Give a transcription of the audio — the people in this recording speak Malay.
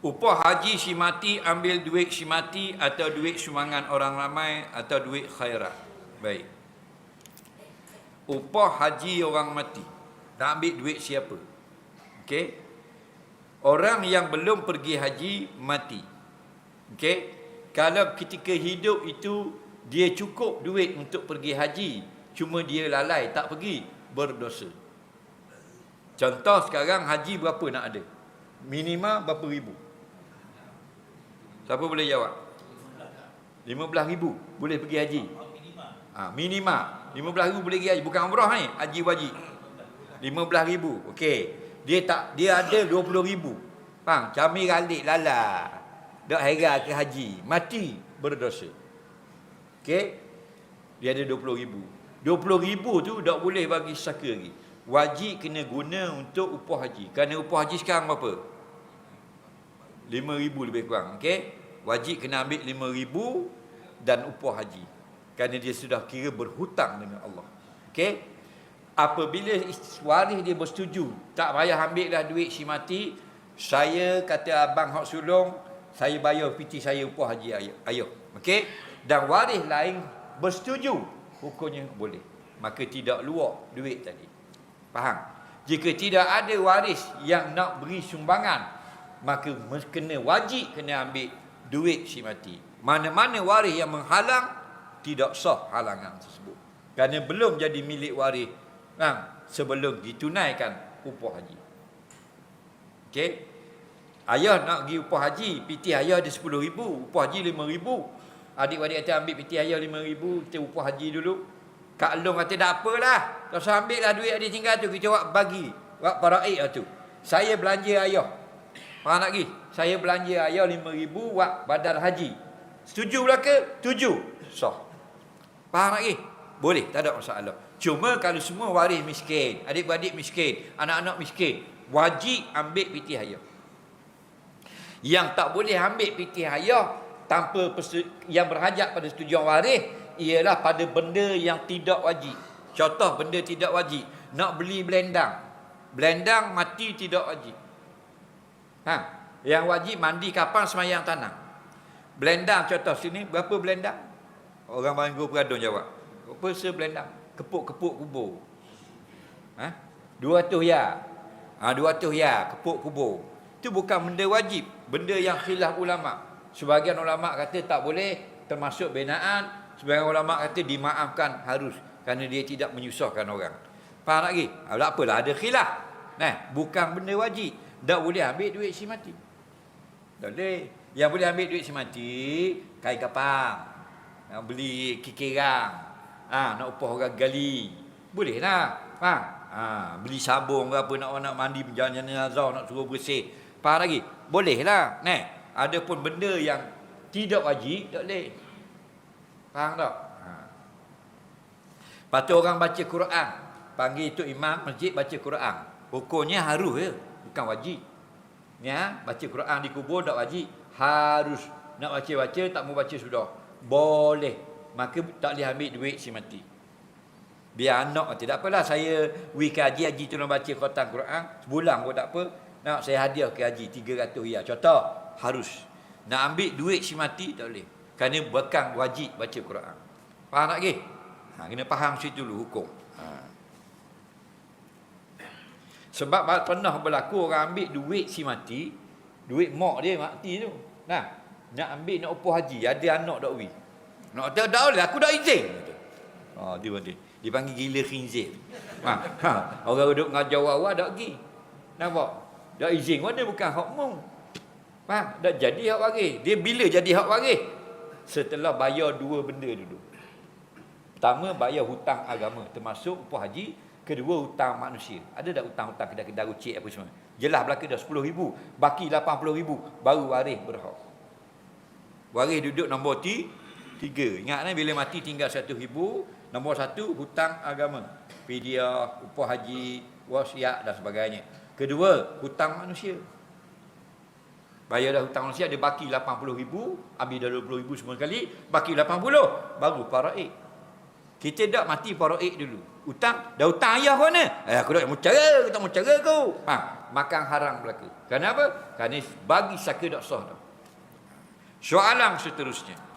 Upah haji si mati ambil duit si mati atau duit sumbangan orang ramai atau duit khairat. Baik. Upah haji orang mati. Nak ambil duit siapa? Okey. Orang yang belum pergi haji mati. Okey. Kalau ketika hidup itu dia cukup duit untuk pergi haji, cuma dia lalai tak pergi, berdosa. Contoh sekarang haji berapa nak ada? Minima berapa ribu? Siapa boleh jawab? 15 ribu boleh pergi haji. Ha, minima. 15 ribu boleh pergi haji. Bukan umrah ni. Haji wajib. 15 ribu. Okey. Dia tak dia ada 20 ribu. Faham? Kami ralik lala. Dok hera ke haji. Mati berdosa. Okey. Dia ada 20 ribu. 20 ribu tu tak boleh bagi saka lagi. Wajib kena guna untuk upah haji. Kerana upah haji sekarang berapa? 5 ribu lebih kurang. Okey wajib kena ambil lima ribu dan upah haji. Kerana dia sudah kira berhutang dengan Allah. Okey? Apabila waris dia bersetuju tak payah ambil dah duit si mati saya kata abang hak sulung saya bayar piti saya upah haji ayah. okey? Dan waris lain bersetuju hukumnya boleh. Maka tidak luak duit tadi. Faham? Jika tidak ada waris yang nak beri sumbangan maka kena wajib kena ambil duit si mati. Mana-mana waris yang menghalang tidak sah halangan tersebut. Kerana belum jadi milik waris kan, sebelum ditunaikan upah haji. Okey. Ayah nak pergi upah haji, piti ayah ada RM10,000, upah haji RM5,000. Adik-adik kata ambil piti ayah RM5,000, kita upah haji dulu. Kak Long kata tak apalah. Tak usah ambil lah duit adik tinggal tu, kita buat bagi. Buat paraik lah tu. Saya belanja ayah. Faham tak lagi? saya belanja ayah ribu buat badal haji. Setuju pula ke? Setuju. Sah. Faham lagi? Boleh, tak ada masalah. Cuma kalau semua waris miskin, adik-beradik miskin, anak-anak miskin, wajib ambil piti ayah. Yang tak boleh ambil piti ayah tanpa yang berhajat pada setujuan waris ialah pada benda yang tidak wajib. Contoh benda tidak wajib, nak beli belendang. Belendang mati tidak wajib. Ha, yang wajib mandi kapan semayang tanah. Belendang contoh sini berapa belendang? Orang Banggu Peradun jawab. Berapa se belendang? Kepuk-kepuk kubur. Ha? 200 ya. Ha 200 ya kepuk kubur. Itu bukan benda wajib, benda yang khilaf ulama. Sebahagian ulama kata tak boleh termasuk binaan, sebahagian ulama kata dimaafkan harus kerana dia tidak menyusahkan orang. Faham lagi? Ha, tak apalah ada khilaf. Nah, bukan benda wajib. Tak boleh ambil duit si mati. Tak boleh. Yang boleh ambil duit semati, kain kapang. Nak beli kikirang. Ha, nak upah orang gali. Boleh lah. Ha, ha, beli sabung ke apa, nak nak mandi berjalan jenazah, nak suruh bersih. Faham lagi? Boleh lah. Nah, ada pun benda yang tidak wajib, tak boleh. Faham tak? Ha. Patut orang baca Quran. Panggil itu imam masjid baca Quran. Hukumnya harus ya. Bukan wajib. Ya, baca Quran di kubur tak wajib. Harus nak baca-baca tak mau baca sudah. Boleh. Maka tak boleh ambil duit si mati. Biar anak tidak apalah saya week haji haji tu nak baca khotam Quran sebulan pun tak apa. Nak saya hadiah ke haji 300 riyal. Contoh harus nak ambil duit si mati tak boleh. Kerana bukan wajib baca Quran. Faham tak ke? Ha, kena faham situ dulu hukum. Sebab pernah berlaku orang ambil duit si mati, duit mak dia mati tu. Nah, nak ambil nak upah haji, ada anak dak wi. Nak kata dak boleh, aku dak izin. Ha, dia dia. Dipanggil gila khinzir. Ha, ha. orang duduk ngajar awak dak pergi. Nampak? Dak izin mana bukan hakmu. Faham? Dak jadi hak waris. Dia bila jadi hak waris? Setelah bayar dua benda dulu. Pertama bayar hutang agama termasuk upah haji Kedua hutang manusia. Ada tak hutang-hutang kedai-kedai rucik apa semua? Jelas belaka dah 10 ribu. Baki 80 ribu. Baru waris berhak. Waris duduk nombor ti, tiga. Ingat ni bila mati tinggal 1 ribu. Nombor satu hutang agama. Fidyah, upah haji, wasiat dan sebagainya. Kedua hutang manusia. Bayar dah hutang manusia ada baki 80 ribu. Ambil dah 20 ribu semua sekali. Baki 80. Baru paraik. Kita dak mati faraid dulu. Utang, dah utang ayah kau ni. Eh aku dak mau cara, aku tak mau cara kau. Ha, makan haram berlaku. Kenapa? Kerana bagi saka dak sah dah. Soalan seterusnya.